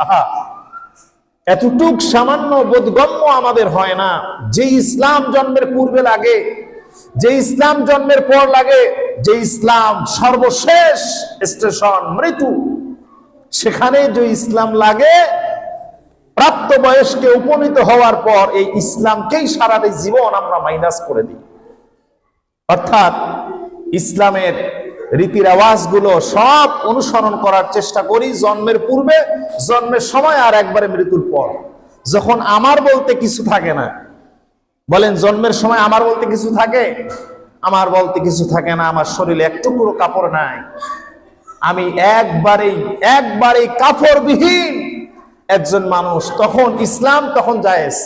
এতটুক সামান্য বোধগম্য আমাদের হয় না। যে ইসলাম জন্মের পূর্বে লাগে, যে ইসলাম জন্মের পর লাগে, যে ইসলাম সর্বশেষ স্টেশন, মৃত্যু, সেখানে যে ইসলাম লাগে, প্রাপ্ত বয়স্কে উপনীত হওয়ার পর এই ইসলামকেই সারাটা জীবন আমরা মাইনাস করে দিই। অর্থাৎ ইসলামের রীতি গুলো সব অনুসরণ করার চেষ্টা করি জন্মের পূর্বে, জন্মের সময় আর একবারে মৃত্যুর পর। যখন আমার বলতে কিছু থাকে না, বলেন জন্মের সময় আমার বলতে কিছু থাকে? আমার বলতে কিছু থাকে না, আমার শরীরে একটু পুরো কাপড় নাই। আমি একবারেই একবারেই কাপড়বিহীন একজন মানুষ। তখন ইসলাম তখন জায়েজ।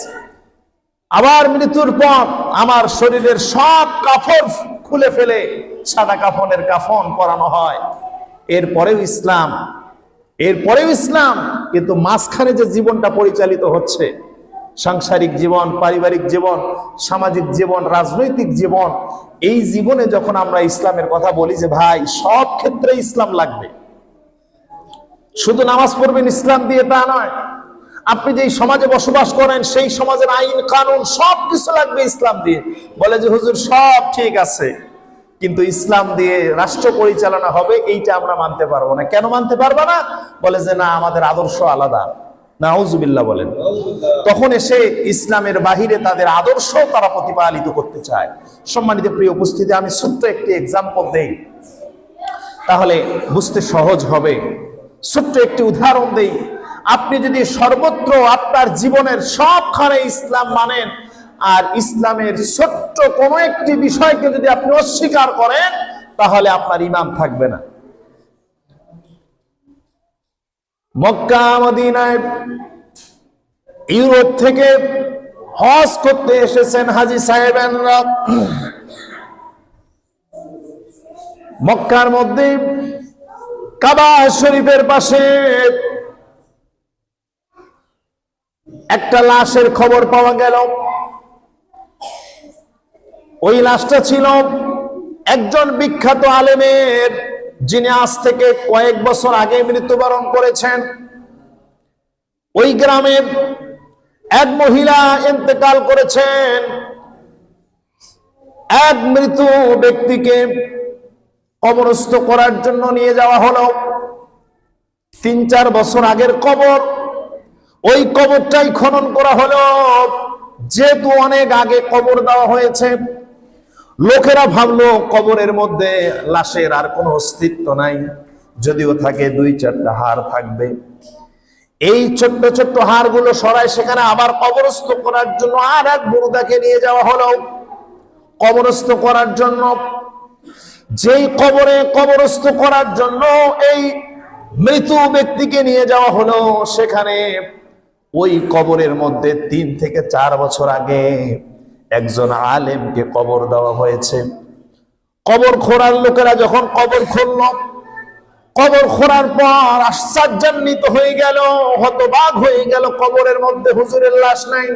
আবার মৃত্যুর পর আমার শরীরের সব কাফন খুলে ফেলে সাদা কাফনের কাফন পরানো হয়। এরপরেও ইসলাম এরপরেও ইসলাম, কিন্তু মাঝখানে যে জীবনটা পরিচালিত হচ্ছে, সাংসারিক জীবন, পারিবারিক জীবন, সামাজিক জীবন, রাজনৈতিক জীবন, এই জীবনে যখন আমরা ইসলামের কথা বলি যে, ভাই, সব ক্ষেত্রে ইসলাম লাগবে। শুধু নামাজ পড়বেন ইসলাম দিয়ে তা নয় আপনি যেই সমাজে বসবাস করেন, সেই সমাজের আইন, কানুন সব কিছু লাগবে ইসলাম দিয়ে। বলে যে, হুজুর, সব ঠিক আছে। কিন্তু ইসলাম দিয়ে রাষ্ট্র পরিচালনা হবে, এইটা আমরা মানতে পারব না। কেন মানতে পারব না? বলে যে, না, আমাদের আদর্শ আলাদা। নাউজুবিল্লাহ বলেন। তখন এসে ইসলামের বাহিরে তাদের আদর্শ তারা প্রতিপালিত করতে চায়। সম্মানিত প্রিয় উপস্থিতি, আমি ছোট্ট একটি এক্সাম্পল দেই। তাহলে বুঝতে সহজ হবে। ছোট্ট একটি উদাহরণ দেই। আপনি যদি সর্বত্র আপনার জীবনের সবখানে ইসলাম মানেন, আর ইসলামের ছোট্ট কোনো একটি বিষয়কে যদি আপনি অস্বীকার করেন, তাহলে আপনার ইমাম থাকবে না। মক্কা ইউরোপ থেকে হজ করতে এসেছেন হাজি সাহেবেনরা। মক্কার মধ্যে কাবা শরীফের পাশে একটা লাশের খবর পাওয়া গেল। ওই লাশটা ছিল একজন বিখ্যাত আলেমের, যিনি আজ থেকে কয়েক বছর আগে মৃত্যুবরণ করেছেন। ওই গ্রামে এক মহিলা ইন্তেকাল করেছেন। এক মৃত ব্যক্তিকে কবরস্থ করার জন্য নিয়ে যাওয়া হলো। তিন চার বছর আগের কবর ওই কবরটাই খনন করা হলো। যেহেতু অনেক আগে কবর দেওয়া হয়েছে, লোকেরা ভাবলো কবরের মধ্যে লাশের আর কোনো অস্তিত্ব নাই, যদিও থাকে দুই চারটা হাড় থাকবে। এই ছোট্ট ছোট্ট হাড়গুলো সরাই সেখানে আবার কবরস্থ করার জন্য আর এক বুড়দাকে নিয়ে যাওয়া হলো। কবরস্থ করার জন্য, যেই কবরে কবরস্থ করার জন্য এই মৃত ব্যক্তিকে নিয়ে যাওয়া হলো, সেখানে ওই কবরের মধ্যে তিন থেকে চার বছর আগে একজন আলেমকে কবর দেওয়া হয়েছে। কবর খোঁড়ার লোকেরা যখন কবর খুলল, কবর খোঁড়ার পর আশ্চর্যান্বিত হয়ে গেল হতবাগ হয়ে গেল, কবরের মধ্যে হুজুরের লাশ নাই,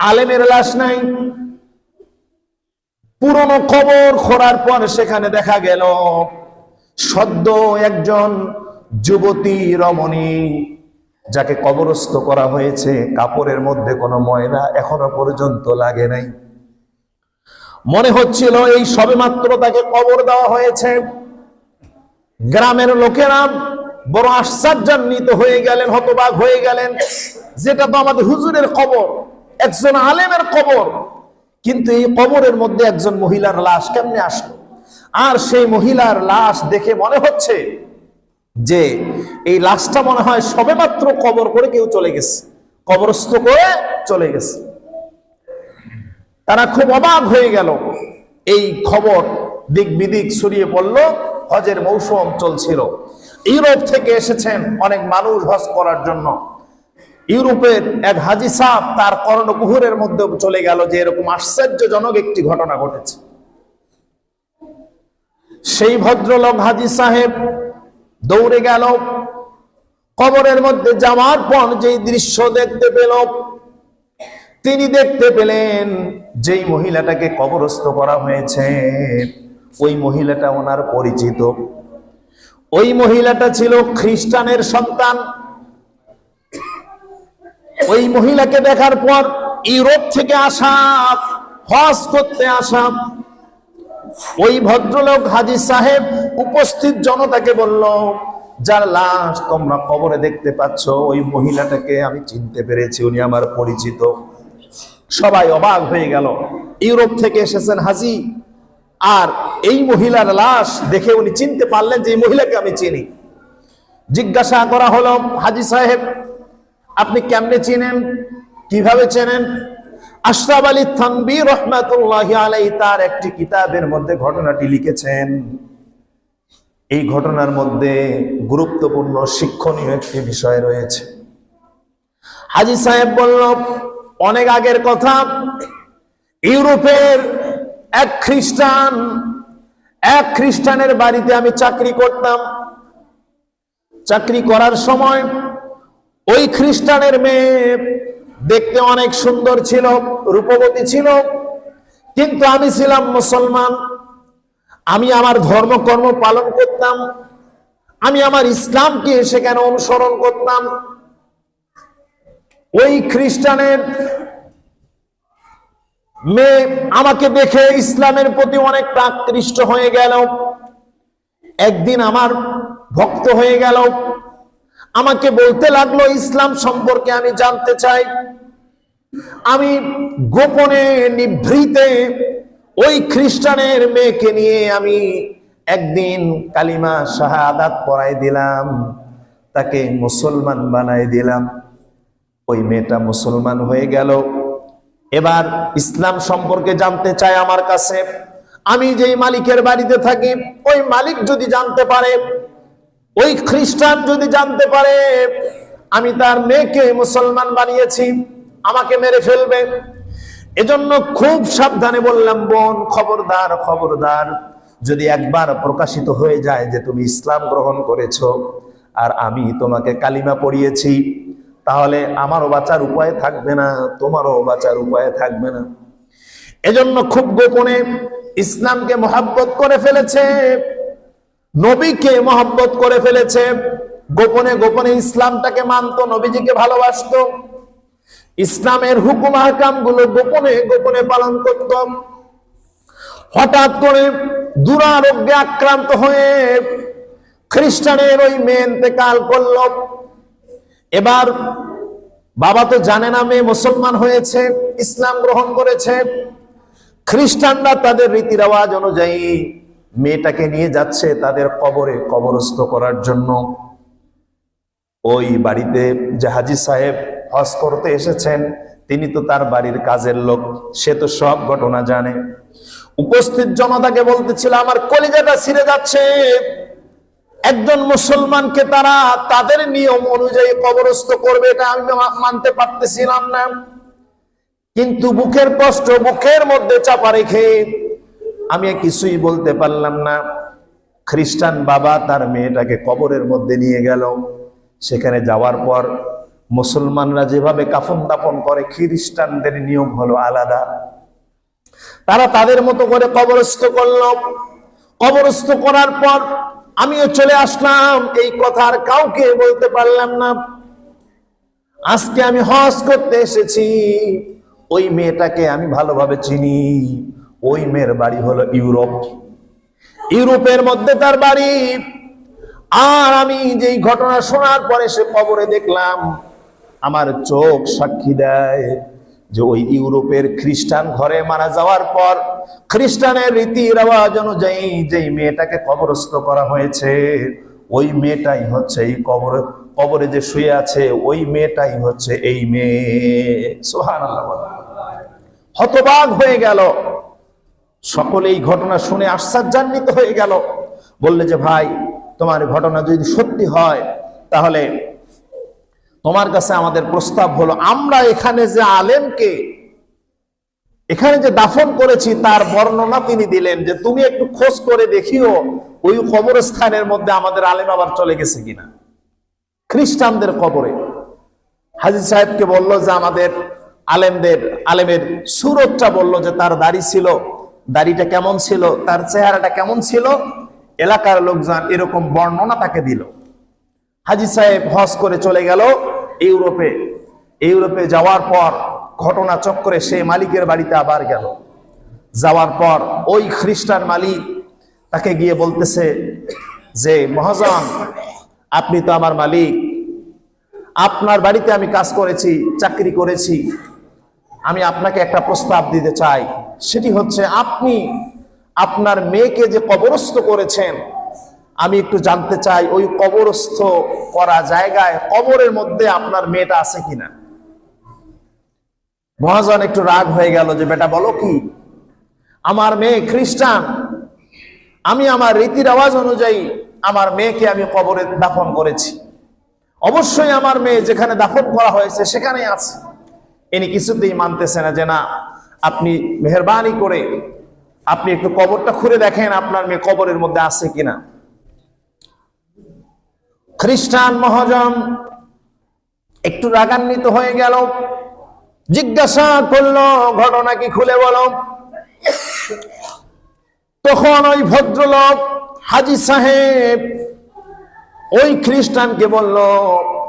আলেমের লাশ নাই। পুরনো কবর খোঁড়ার পর সেখানে দেখা গেল, সদ্য একজন যুবতী রমণী যাকে কবরস্থ করা হয়েছে, কাপড়ের মধ্যে কোনো ময়লা এখনও পর্যন্ত লাগে নাই। মনে হচ্ছিল এই সবে মাত্র তাকে কবর দেওয়া হয়েছে। গ্রামের লোকেরা বড় আশ্চর্যান্বিত হয়ে গেলেন, হতবাক হয়ে গেলেন। যেটা তো আমাদের হুজুরের কবর, একজন আলেমের কবর। কিন্তু এই কবরের মধ্যে একজন মহিলার লাশ কেমনে আসলো? আর সেই মহিলার লাশ দেখে মনে হচ্ছে যে এই লাশটা মনে হয় সবেমাত্র কবর করে কেউ চলে গেছে। কবরস্থ করে চলে গেছে। তারা খুব অবাক হয়ে গেল। এই খবর দিক বিদিক ছড়িয়ে পড়ল। হজের মৌসুম চলছিল। ইউরোপ থেকে এসেছেন অনেক মানুষ হজ করার জন্য। ইউরোপের এক হাজি সাহ তার কর্ণকুহুরের মধ্যে চলে গেল যে এরকম আশ্চর্যজনক একটি ঘটনা ঘটেছে। সেই ভদ্রলোক হাজি সাহেব দৌড়ে গেল। কবরের মধ্যে যাওয়ার পর যেই দৃশ্য দেখতে পেল, তিনি দেখতে পেলেন যেই মহিলাটাকে কবরস্থ করা হয়েছে, ওই মহিলাটা ওনার পরিচিত। ওই মহিলাটা ছিল খ্রিস্টানের সন্তান। ওই মহিলাকে দেখার পর ইউরোপ থেকে আসা, হজ করতে আসা ওই ভদ্রলোক হাজি সাহেব উপস্থিত জনতাকে বলল, যার লাশ তোমরা কবরে দেখতে পাচ্ছ, ওই মহিলাটাকে আমি চিনতে পেরেছি, উনি আমার পরিচিত। সবাই অবাক হয়ে গেল। ইউরোপ থেকে এসেছেন হাজি। আর এই মহিলার লাশ দেখে উনি চিনতে পারলেন যে এই মহিলাকে আমি চিনি। জিজ্ঞাসা করা হলো, হাজি সাহেব, আপনি কেমনে চিনেন? কীভাবে চেনেন? আশরাফ আলী থানবী রহমাতুল্লাহ আলাই তার একটি কিতাবের মধ্যে ঘটনাটি লিখেছেন। এই ঘটনার মধ্যে গুরুত্বপূর্ণ শিক্ষণীয় একটি বিষয় রয়েছে। হাজি সাহেব বলল, অনেক আগের কথা, ইউরোপের এক খ্রিস্টান, এক খ্রিস্টানের বাড়িতে আমি চাকরি করতাম। চাকরি করার সময় ওই খ্রিস্টানের মেয়ে দেখতে অনেক সুন্দর ছিল। রূপবতী ছিল। কিন্তু আমি ছিলাম মুসলমান। আমি আমার ধর্মকর্ম পালন করতাম। আমি আমার ইসলামকে সেখানে অনুসরণ করতাম। ওই খ্রিস্টানের মেয়ে আমাকে দেখে ইসলামের প্রতি অনেক আকৃষ্ট হয়ে গেল। একদিন আমার ভক্ত হয়ে গেল। আমাকে বলতে লাগল, ইসলাম সম্পর্কে আমি জানতে চাই। আমি গোপনে নিভৃতে ওই খ্রিস্টানের মেয়েকে নিয়ে আমি একদিন কালিমা শাহাদাত পড়াই দিলাম, তাকে মুসলমান বানাই দিলাম। ওই মেয়েটা মুসলমান হয়ে গেল। এবার ইসলাম সম্পর্কে জানতে চায় আমার কাছে। আমি যেই মালিকের বাড়িতে থাকি, ওই মালিক যদি জানতে পারে, ওই খ্রিস্টান যদি জানতে পারে, আমি তার মেয়েকে মুসলমান বানিয়েছি। আমাকে মেরে ফেলবে। এজন্য খুব সাবধানে বললাম, বোন, খবরদার খবরদার, যদি একবার প্রকাশিত হয়ে যায় যে তুমি ইসলাম গ্রহণ করেছ আর আমি তোমাকে কালিমা পড়িয়েছি, তাহলে আমারও বাঁচার উপায় থাকবে না, তোমারও বাঁচার উপায় থাকবে না। এজন্য খুব গোপনে ইসলামকে মহাব্বত করে ফেলেছে, নবীকে মহব্বত করে ফেলেছে। গোপনে গোপনে ইসলামটাকে মানতো, নবীজিকে ভালোবাসতো। ইসলামের হুকুম আহকামগুলো গোপনে গোপনে পালন করতাম। হঠাৎ করে দুরারোগ্যে আক্রান্ত হয়ে খ্রিস্টানের ওই মেয়ে ইন্তেকাল করল এবার বাবা তো জানে না মেয়ে মুসলমান হয়েছে, ইসলাম গ্রহণ করেছে। খ্রিস্টানরা তাদের রীতি রেওয়াজ অনুযায়ী মেয়েটাকে নিয়ে যাচ্ছে তাদের কবরে কবরস্থ করার জন্য। ওই বাড়িতে যে হাজি সাহেব হজ করতে এসেছেন, তিনি তো তার বাড়ির কাজের লোক, সে তো সব ঘটনা জানে। উপস্থিত জনতাকে বলতেছিল আমার কলিজাটা ছিঁড়ে যাচ্ছে। একজন মুসলমানকে তারা তাদের নিয়ম অনুযায়ী কবরস্থ করবে এটা আমি মানতে পারতেছিলাম না। কিন্তু বুকের কষ্ট বুকের মধ্যে চাপা রেখে আমি কিছুই বলতে পারলাম না। খ্রিস্টান বাবা তার মেয়েটাকে কবরের মধ্যে নিয়ে গেল। সেখানে যাওয়ার পর মুসলমানরা যেভাবে কাফন দাপন করে, খ্রিস্টানদের নিয়ম হলো আলাদা। তারা তাদের মতো করে কবরস্থ করল। কবরস্থ করার পর আমিও চলে আসলাম। এই কথা আর কাউকে বলতে পারলাম না। আজকে আমি হজ করতে এসেছি। ওই মেয়েটাকে আমি ভালোভাবে চিনি। ওই মেয়ের বাড়ি হলো ইউরোপ। ইউরোপের মধ্যে তার বাড়ি। আর আমি যেই ঘটনা শোনার পরে সে কবরে দেখলাম আমার চোখ সাক্ষী দেয় যে ওই ইউরোপের খ্রিস্টান ঘরে মারা যাওয়ার পর খ্রিস্টানের রীতি রেওয়াজ অনুযায়ী যেই মেয়েটাকে কবরস্থ করা হয়েছে, ওই মেয়েটাই হচ্ছে এই কবর, কবরে যে শুয়ে আছে, ওই মেয়েটাই হচ্ছে এই মেয়ে। সোহান হতবাগ হয়ে গেল। সকলে এই ঘটনা শুনে আশ্চর্যান্বিত হয়ে গেল। বললে যে ভাই, তোমার ঘটনা যদি সত্যি হয়, তাহলে তোমার কাছে আমাদের প্রস্তাব হলো, আমরা এখানে যে আলেমকে, এখানে যে দাফন করেছি, তার বর্ণনা তিনি দিলেন যে তুমি একটু খোঁজ করে দেখিও, ওই কবরস্থানের মধ্যে আমাদের আলেম আবার চলে গেছে কিনা। খ্রিস্টানদের কবরে। হাজি সাহেবকে বলল যে আমাদের আলেমদের, আলেমের সুরতটা বলল যে তার দাড়ি ছিল, দাড়িটা কেমন ছিল, তার চেহারাটা কেমন ছিল, এলাকার লোকজন এরকম বর্ণনা তাকে দিল। হাজি সাহেব হজ করে চলে গেল ইউরোপে ইউরোপে যাওয়ার পর ঘটনা চক্রে সে মালিকের বাড়িতে আবার গেল। যাওয়ার পর ওই খ্রিস্টান মালিক তাকে গিয়ে বলতেছে যে, মহাজন, আপনি তো আমার মালিক। আপনার বাড়িতে আমি কাজ করেছি, চাকরি করেছি। আমি আপনাকে একটা প্রস্তাব দিতে চাই। সেটি হচ্ছে, আপনি আপনার মেয়েকে যে কবরস্থ করেছেন আমি একটু জানতে চাই, ওই কবরস্থ করা জায়গায় কবরের মধ্যে আপনার মেয়েটা আছে কিনা? মহাজন একটু রাগ হয়ে গেল যে, বেটা, বলো কি? আমার মেয়ে খ্রিস্টান। আমি আমার রীতি রেওয়াজ অনুযায়ী আমার মেয়েকে আমি কবরে দাফন করেছি। অবশ্যই আমার মেয়ে যেখানে দাফন করা হয়েছে সেখানে আছে। ইনি কিছুতেই মানতেছে না যে, না, আপনি মেহরবানি করে আপনি একটু কবরটা খুলে দেখেন আপনার মেয়ে কবরের মধ্যে আছে কিনা? খ্রিস্টান মহাজন একটু রাগান্বিত হয়ে গেল। জিজ্ঞাসা করল, ঘটনা কি খুলে বলো? তখন ওই ভদ্রলোক হাজি সাহেব ওই খ্রিস্টানকে বলল,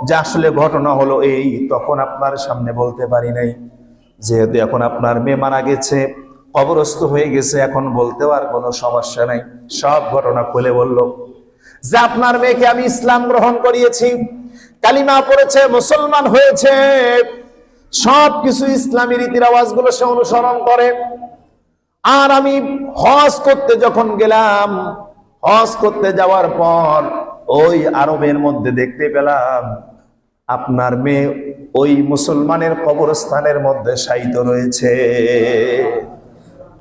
যে আসলে ঘটনা হলো এই, তখন আপনার সামনে বলতে পারি নাই। যেহেতু এখন আপনার মেয়ে মারা গেছে, কবরস্থ হয়ে গেছে, এখন বলতেও আর কোনো সমস্যা নাই। সব ঘটনা খুলে বলল। যে আপনার মেয়েকে আমি ইসলাম গ্রহণ করিয়েছি, কালিমা পড়েছে, মুসলমান হয়েছে সব কিছু ইসলামী রীতির আওয়াজগুলো সে অনুসরণ করে। আর আমি হজ করতে যখন গেলাম, হজ করতে যাওয়ার পর ওই আরবের মধ্যে দেখতে পেলাম, আপনার মেয়ে ওই মুসলমানের কবরস্থানের মধ্যে শায়িত রয়েছে।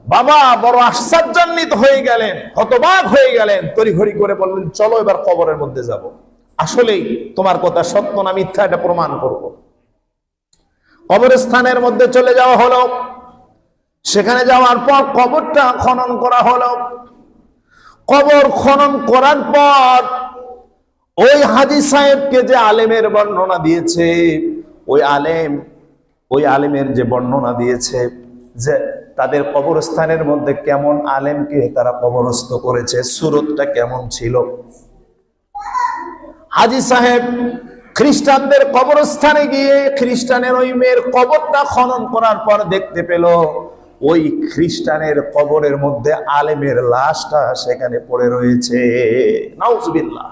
বাবা বড় আশ্চর্যান্বিত হয়ে গেলেন, হতবাক হয়ে গেলেন, তড়িঘড়ি করে বললেন, চলো এবার কবরের মধ্যে যাব। আসলেই তোমার কথা সত্য না মিথ্যা এটা প্রমাণ করব। কবরস্থানের মধ্যে চলে যাওয়া হলো। সেখানে যাওয়ার পর কবরটা খনন করা হলো। কবর খনন করার পর ওই হাজি সাহেবকে যে আলেমের বর্ণনা দিয়েছে, ওই আলেম, ওই আলেমের যে বর্ণনা দিয়েছে যে তাদের কবরস্থানের মধ্যে কেমন আলেমকে তারা কবরস্থ করেছে, সুরতটা কেমন ছিল? হাজি সাহেব খ্রিস্টানদের কবরস্থানে গিয়ে খ্রিস্টানের ওই মেয়ের কবরটা খনন করার পর দেখতে পেল, ওই খ্রিস্টানের কবরের মধ্যে আলেমের লাশটা সেখানে পড়ে রয়েছে। নাউজবিল্লাহ।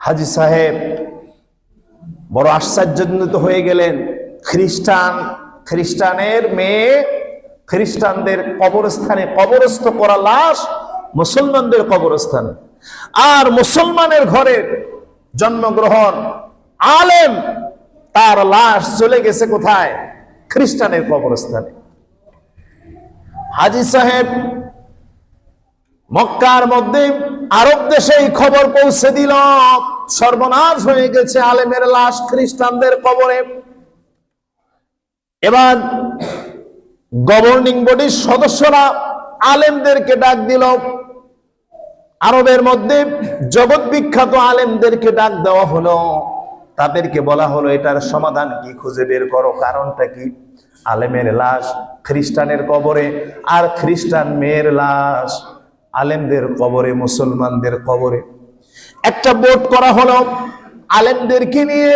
হাজি সাহেব বড় আশ্চর্যান্বিত হয়ে গেলেন। খ্রিস্টান খ্রিস্টানের মেয়ে খ্রিস্টানদের কবরস্থানে কবরস্থ করা লাশ মুসলমানদের কবরস্থানে। আর মুসলমানের ঘরে জন্মগ্রহণ আলেম, তার লাশ চলে গেছে কোথায়? খ্রিস্টানের কবরস্থানে। হাজি সাহেব মক্কার মধ্যে আরব দেশে এই খবর পৌঁছে দিল। সর্বনাশ হয়ে গেছে আলেমের লাশ খ্রিস্টানদের কবরে। এবার গভর্নিং বডির সদস্যরা আলেমদেরকে ডাক দিল। আরবের মধ্যে জগৎ বিখ্যাত আলেমদেরকে ডাক দেওয়া হলো। তাদেরকে বলা হলো, এটার সমাধান কি? খুঁজে বের করো। কারণটা কি? আলেমের লাশ খ্রিস্টানের কবরে আর খ্রিস্টান মেয়ের লাশ আলেমদের কবরে, মুসলমানদের কবরে। একটা বোর্ড করা হলো, আলেমদেরকে নিয়ে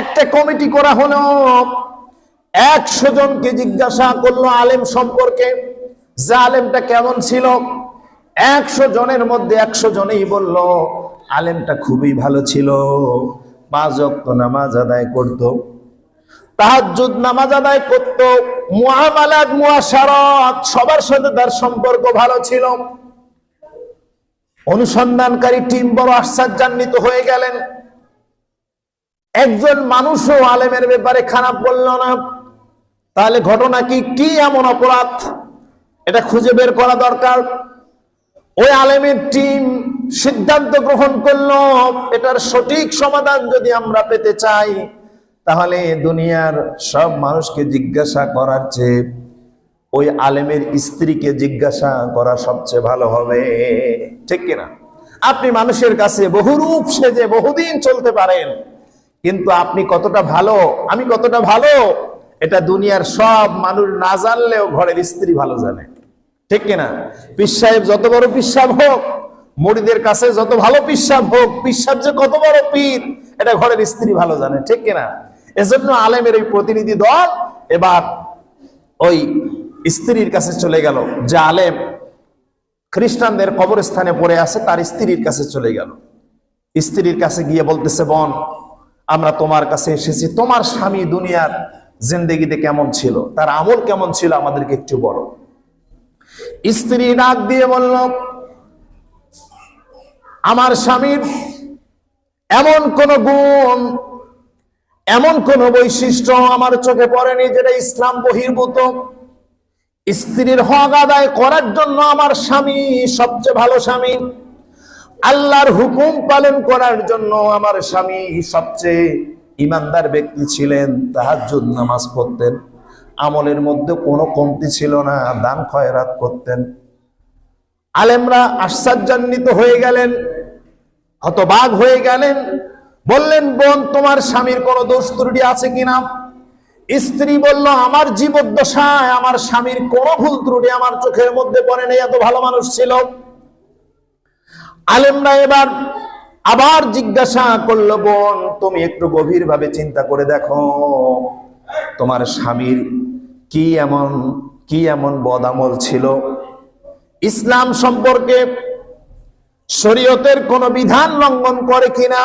একটা কমিটি করা হলো। একশো জনকে জিজ্ঞাসা করল আলেম সম্পর্কে, যে আলেমটা কেমন ছিল? একশো জনের মধ্যে একশো জনেই বলল, আলেমটা খুবই ভালো ছিল। পাঁচ অক্ত নামাজ আদায় করত, তাহাজ্জুদ নামাজ আদায় করত, মুআমালাত, মুআশারাত, সবার সাথে তার সম্পর্ক ভালো ছিল। অনুসন্ধানকারী টিম বড় আশ্চর্যান্বিত হয়ে গেলেন। একজন মানুষও আলেমের ব্যাপারে খারাপ বলল না। তাহলে ঘটনা কি? কি এমন অপরাধ? এটা খুঁজে বের করা দরকার। ওই আলেমের টিম সিদ্ধান্ত গ্রহণ করল, এটার সঠিক সমাধান যদি আমরা পেতে চাই, তাহলে দুনিয়ার সব মানুষকে জিজ্ঞাসা করার চেয়ে ওই আলেমের স্ত্রীকে জিজ্ঞাসা করা সবচেয়ে ভালো হবে। ঠিক কিনা? আপনি মানুষের কাছে বহুরূপ সেজে বহুদিন চলতে পারেন, কিন্তু আপনি কতটা ভালো? আমি কতটা ভালো? এটা দুনিয়ার সব মানুষ না জানলেও ঘরের স্ত্রী ভালো জানে। ঠিক কিনা? পিস সাহেব যত বড় পিসাব হোক মরিদের কাছে যত ভালো পিসাব হোক পিসাব যে কত বড় পীর, এটা ঘরের স্ত্রী ভালো জানে। ঠিক কিনা? এজন্য আলেমের এই প্রতিনিধি দল এবার ওই স্ত্রীর কাছে চলে গেল। যে আলেম খ্রিস্টানদের কবরস্থানে পড়ে আছে, তার স্ত্রীর কাছে চলে গেল। স্ত্রীর কাছে গিয়ে বলতেছে, বোন, আমরা তোমার কাছে এসেছি। তোমার স্বামী দুনিয়ার জিন্দেগিতে কেমন ছিল? তার আমল কেমন ছিল? আমাদেরকে একটু বলো। স্ত্রী ডাক দিয়ে বলল, আমার স্বামীর এমন কোন গুণ, এমন কোন বৈশিষ্ট্য আমার চোখে পড়েনি যেটা ইসলাম বহির্ভূত। স্ত্রীর হক আদায় করার জন্য আমার স্বামী সবচেয়ে ভালো স্বামী। আল্লাহর হুকুম পালন করার জন্য আমার স্বামী সবচেয়ে ইমানদার ব্যক্তি ছিলেন, তাহাজ্জুদ নামাজ পড়তেন, আমলের মধ্যে কোনো কমতি ছিল না, দান খয়রাত করতেন। আলেমরা আশ্চর্যান্বিত হয়ে গেলেন হতবাগ হয়ে গেলেন, বললেন, বোন, তোমার স্বামীর কোনো দোষ ত্রুটি আছে কিনা? স্ত্রী বলল, আমার জীবদ্দশায় আমার স্বামীর কোনো ভুল ত্রুটি আমার চোখের মধ্যে পড়ে নেই, এত ভালো মানুষ ছিল। আলেমরা এবার আবার জিজ্ঞাসা করল, বোন, তুমি একটু গভীর ভাবে চিন্তা করে দেখো। তোমার স্বামীর কি এমন কি এমন বদামল ছিল? ইসলাম সম্পর্কে শরীয়তের কোন বিধান লঙ্ঘন করে কিনা?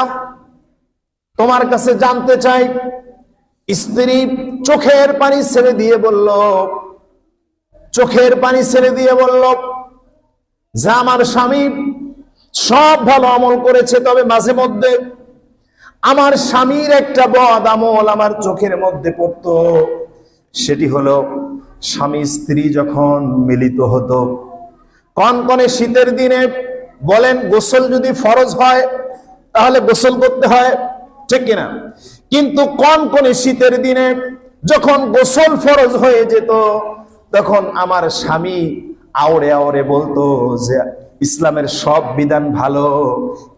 তোমার কাছে জানতে চাই। স্ত্রী চোখের পানি ছেড়ে দিয়ে বলল, চোখের পানি ছেড়ে দিয়ে বলল, যে আমার স্বামী সব ভালো আমল করেছে, তবে মাঝে মধ্যে আমার স্বামীর একটা বদ আমল আমার চোখের মধ্যে পড়তো। সেটি হলো, স্বামী স্ত্রী যখন মিলিত হতো, কনকনে শীতের দিনে বলেন, গোসল যদি ফরজ হয়, তাহলে গোসল করতে হয়, ঠিক কিনা? কিন্তু কনকনে শীতের দিনে যখন গোসল ফরজ হয়ে যেত, তখন আমার স্বামী আওড়ে আওড়ে বলতো যে ইসলামের সব বিধান ভালো,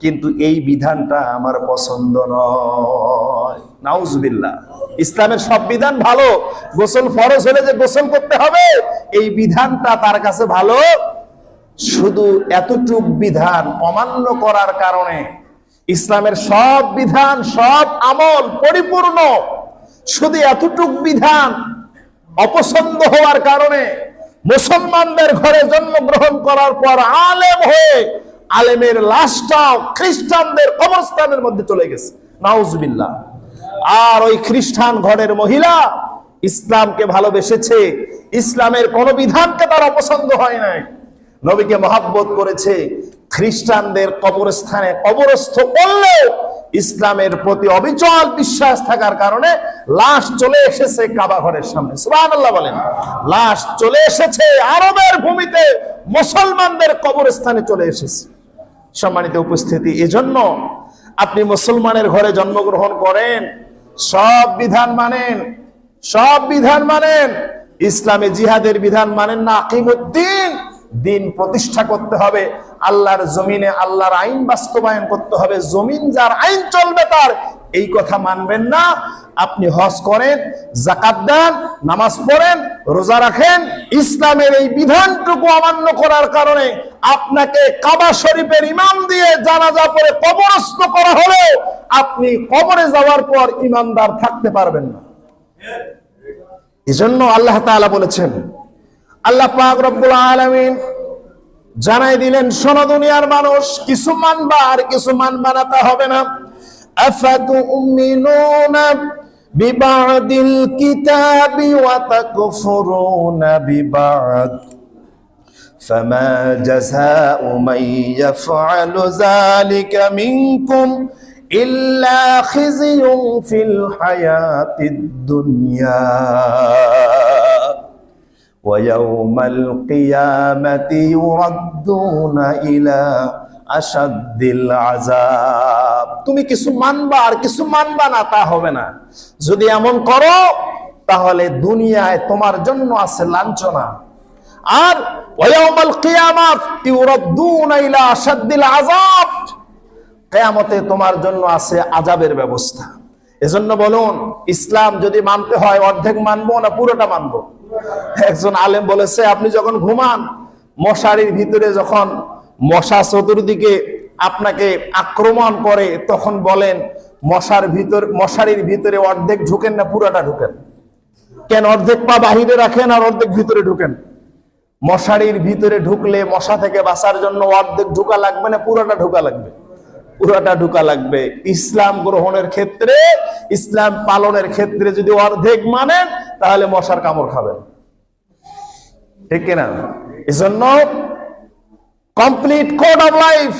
কিন্তু এই বিধানটা আমার পছন্দ নয়। নাউজবিল্লাহ। ইসলামের সব বিধান ভালো, গোসল ফরজ হলে যে গোসল করতে হবে, এই বিধানটা তার কাছে ভালো। শুধু এতটুক বিধান অমান্য করার কারণে ইসলামের সব বিধান, সব আমল পরিপূর্ণ। শুধু এতটুক বিধান অপছন্দ হওয়ার কারণে মুসলমানদের ঘরে জন্মগ্রহণ করার পর আলেম হয়ে আলেমের লাশটাও খ্রিস্টানদের কবরস্থানের মধ্যে চলে গেছে। নাউজবিল্লাহ। আর ওই খ্রিস্টান ঘরের মহিলা ইসলামকে ভালোবেসেছে। ইসলামের কোন বিধানকে তার অপছন্দ হয় নাই। নবীকে মহাব্বত করেছে। খ্রিস্টানদের কবরস্থানে কবরস্থ করলেও ইসলামের প্রতি অবিচল বিশ্বাস থাকার কারণে লাশ চলে এসেছে কাবা ঘরের সামনে। সুবহানাল্লাহ বলেন, লাশ চলে এসেছে আরবের ভূমিতে, মুসলমানদের কবরস্থানে চলে এসেছে। সম্মানিত উপস্থিতি, এজন্য আপনি মুসলমানের ঘরে জন্মগ্রহণ করেন, সব বিধান মানেন, সব বিধান মানেন, ইসলামে জিহাদের বিধান মানেন না, আকিমুদ্দিন। দিন প্রতিষ্ঠা করতে হবে, আল্লাহর জমিনে আল্লাহর আইন বাস্তবায়ন করতে হবে, জমিন যার আইন চলবে তার, এই কথা মানবেন না। আপনি হজ করেন জাকাত দেন, নামাজ পড়েন, রোজা রাখেন, ইসলামের এই বিধানটুকু অমান্য করার কারণে আপনাকে কাবা শরীফের ইমাম দিয়ে জানাজা পরে কবরস্থ করা হলে আপনি কবরে যাওয়ার পর ইমানদার থাকতে পারবেন না। এজন্য আল্লাহ তাআলা বলেছেন আল্লাহ পাক রব্বুল আলামিন জানাই দিলেন শোনো দুনিয়ার মানুষ কিছু মানবা আর কিছু মানবা না তা হবে না আফাতুমিনুনা বিবাদিল কিতাবি ওয়া তাকফুরুনা বিবাদ فما جزاء من يفعل ذلك منكم إلا خزي في الحياة الدنيا ويوم القيامة يردون إلى أشد العذاب তুমি কিছু মানবা আর কিছু মানবা না তা হবে না যদি এমন করো তাহলে দুনিয়ায় তোমার জন্য আছে লাঞ্ছনা আর ওয়াউমাল কিয়ামাত ইউরাদ্দুনা ইলা আশাদ্দিল আযাব কিয়ামতে তোমার জন্য আছে আযাবের ব্যবস্থা এজন্য বলুন, ইসলাম যদি মানতে হয়, অর্ধেক মানবো না পুরোটা মানবো? একজন আলেম বলেছে, আপনি যখন ঘুমান, মশারির ভিতরে যখন মশা চতুর্দিকে আপনাকে আক্রমণ করে, তখন বলেন, মশার ভিতর মশারির ভিতরে অর্ধেক ঢুকেন না পুরাটা ঢুকেন? কেন অর্ধেক পা বাহিরে রাখেন আর অর্ধেক ভিতরে ঢুকেন? মশারির ভিতরে ঢুকলে মশা থেকে বাঁচার জন্য অর্ধেক ঢুকা লাগবে না পুরাটা ঢুকা লাগবে? পুরাটা ঢুকা লাগবে। ইসলাম গ্রহণের ক্ষেত্রে, ইসলাম পালনের ক্ষেত্রে যদি অর্ধেক মানেন, তাহলে মশার কামড় খাবেন। ঠিক কিনা এজন্য কমপ্লিট কোড অফ লাইফ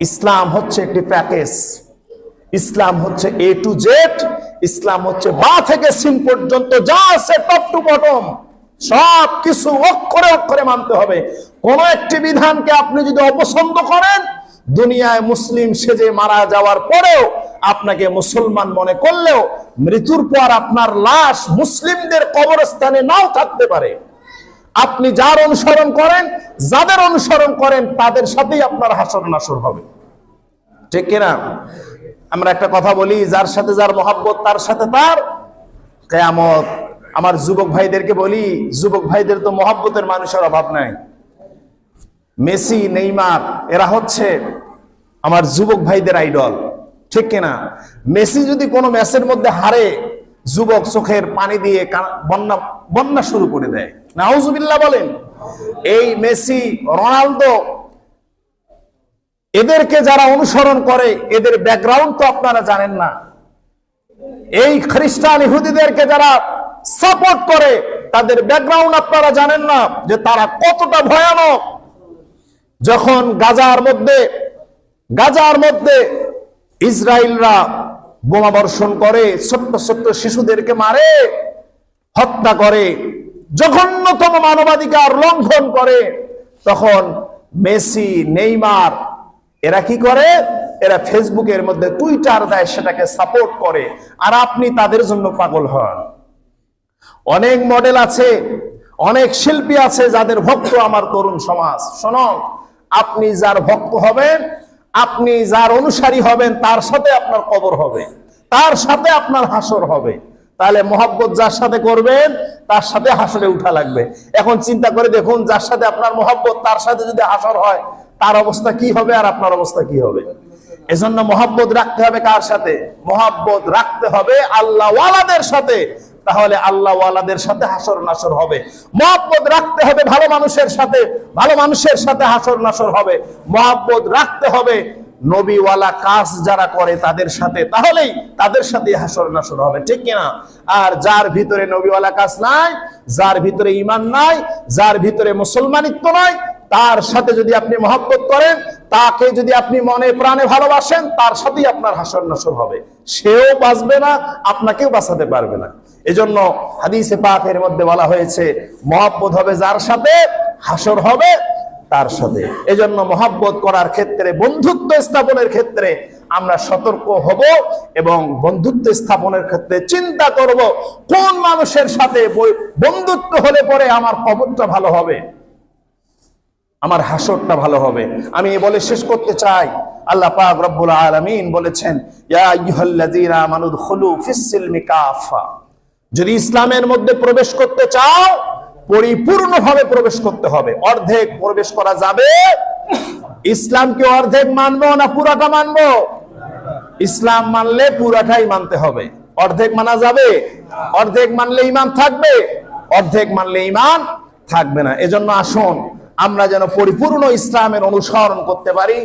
ইসলাম হচ্ছে একটি প্যাকেজ। ইসলাম হচ্ছে এ টু জেড ইসলাম হচ্ছে বা থেকে সিন পর্যন্ত যা আছে টপ টু বটম সব কিছু অক্ষরে অক্ষরে মানতে হবে। কোন একটি বিধানকে আপনি যদি অপছন্দ করেন দুনিয়ায় মুসলিম সেজে মারা যাওয়ার পরেও আপনাকে মুসলমান মনে করলেও মৃত্যুর পর আপনার লাশ মুসলিমদের কবরস্থানে নাও থাকতে পারে। আপনি যার অনুসরণ করেন, যাদের অনুসরণ করেন, তাদের সাথেই আপনার হাসর নাসর হবে। ঠিক কিনা? আমরা একটা কথা বলি, যার সাথে যার মহাব্বত, তার সাথে তার কেয়ামত। আমার যুবক ভাইদেরকে বলি, যুবক ভাইদের তো মহাব্বতের মানুষের অভাব নাই। মেসি, নেইমার, এরা হচ্ছে আমার যুবক ভাইদের আইডল। ঠিক কিনা? মেসি যদি কোনো ম্যাচের মধ্যে হারে যুবক চোখের পানি দিয়ে বন্যা বন্যা শুরু করে দেয়। নাউজুবিল্লাহ বলেন, এই মেসি, রোনালদো, এদেরকে যারা অনুসরণ করে, এদের ব্যাকগ্রাউন্ড তো আপনারা জানেন না। এই খ্রিস্টান ইহুদিদেরকে যারা সাপোর্ট করে, তাদের ব্যাকগ্রাউন্ড আপনারা জানেন না যে তারা কতটা ভয়ানক। যখন গাজার মধ্যে গাজার মধ্যে ইসরায়েলরা বোমা বর্ষণ করে, ছোট্ট ছোট্ট শিশুদেরকে মারে, হত্যা করে, জঘন্যতম মানবাধিকার লঙ্ঘন করে। তখন মেসি, নেইমার, এরা কি করে? এরা ফেসবুকের মধ্যে টুইটার দেয়, সেটাকে সাপোর্ট করে। আর আপনি তাদের জন্য পাগল হন। অনেক মডেল আছে, অনেক শিল্পী আছে যাদের ভক্ত আমার তরুণ সমাজ। শোনো, আপনি যার ভক্ত হবেন আপনি যার অনুসারী হবেন, তার সাথে আপনার কবর হবে, তার সাথে আপনার হাসর হবে। তাহলে মহাব্বত যার সাথে করবেন, তার সাথে হাসরে উঠা লাগবে। এখন চিন্তা করে দেখুন, যার সাথে আপনার মহাব্বত, তার সাথে যদি হাসর হয়, তার অবস্থা কি হবে আর আপনার অবস্থা কি হবে? এজন্য মহাব্বত রাখতে হবে কার সাথে? মহাব্বত রাখতে হবে আল্লাহ ওয়ালাদের সাথে। তাহলে আল্লাহ ওয়ালাদের সাথে হাসর নাসর হবে। মহাব্বত রাখতে হবে ভালো মানুষের সাথে, ভালো মানুষের সাথে হাসর নাসর হবে। মহাব্বত রাখতে হবে নবীওয়ালা কাজ যারা করে তাদের সাথে, তাহলেই তাদের সাথে হাসর নাসর হবে, ঠিক কিনা? আর যার ভিতরে নবীওয়ালা কাজ নাই, যার ভিতরে ইমান নাই, যার ভিতরে মুসলমানিত্ব নাই, তার সাথে যদি আপনি মহব্বত করেন, তাকে যদি আপনি মনে প্রাণে ভালোবাসেন, তার সাথেই আপনার হাসর নাসর হবে। সেও বাঁচবে না, আপনাকেও বাঁচাতে পারবে না। এজন্য হাদিসে পাকের মধ্যে বলা হয়েছে, মহব্বত হবে যার সাথে, হাসর হবে তার সাথে। এজন্য মহাব্বত করার ক্ষেত্রে, বন্ধুত্ব স্থাপনের ক্ষেত্রে আমরা সতর্ক হব এবং বন্ধুত্ব স্থাপনের ক্ষেত্রে চিন্তা করব, কোন মানুষের সাথে বন্ধুত্ব হলে পরে আমার কবরটা ভালো হবে, আমার হাসরটা ভালো হবে। আমি এ বলে শেষ করতে চাই। আল্লাহ পাক রব্বুল আলামিন বলেছেন, ইয়া আইয়ুহাল্লাযীনা আমানু দুখুলু ফিস-সিলমি কাফা। যদি ইসলামের মধ্যে প্রবেশ করতে চাও, পরিপূর্ণভাবে প্রবেশ করতে হবে। অর্ধেক প্রবেশ করা যাবে। ইসলামকে অর্ধেক মানবো না পুরাটা মানবো? ইসলাম মানলে পুরাটাই মানতে হবে। অর্ধেক মানা যাবে? অর্ধেক মানলে ইমান থাকবে? অর্ধেক মানলে ইমান থাকবে না। এজন্য আসুন, আমরা যেন পরিপূর্ণ ইসলামের অনুসরণ করতে পারি।